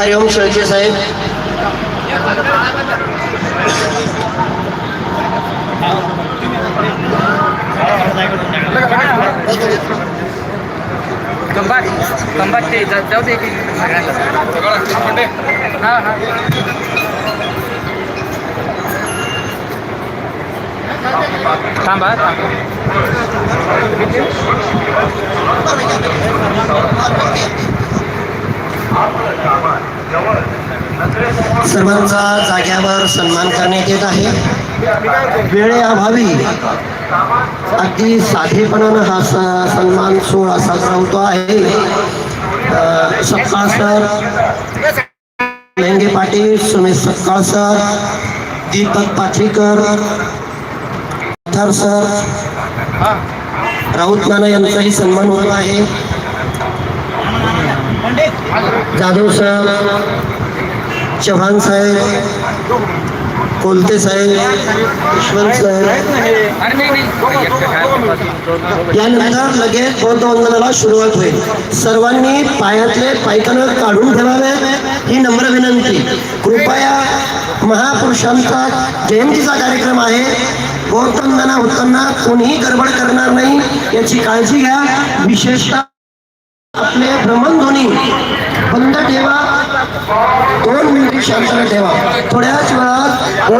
हरिओम शेळके साहेब कंबाट कंबाट ते जा- जाऊ दे की सगळ्यांना हा हा थांबा थांबा सर्वांचा जाग्यावर सन्मान करण्यात येत आहे. वेळेअभावी अगदी साधेपणानं हा सन्मान सोहळा साजरा होतो आहे. Sapkal sir Lenge Patil Sumit Sapkal sir Deepak Pachvikar sir Raut Nana यांचाही सन्मान होतो आहे. जाधव साहेब चव्हाण साहेब कोलते साहेब ईश्वर साहेब. यानंतर लगेच बौद्ध सुरुवात होईल. सर्वांनी पायातले पायकणं काढून ठेवावे ही नम्र विनंती. कृपया महापुरुषांचा जयंतीचा कार्यक्रम आहे. बौद्ध होताना कोणीही गडबड करणार नाही याची काळजी घ्या. विशेषतः आपले भ्रमणध्वनी बंद ठेवा. दोन मिनिटे शांत ठेवा. थोड्याच वेळात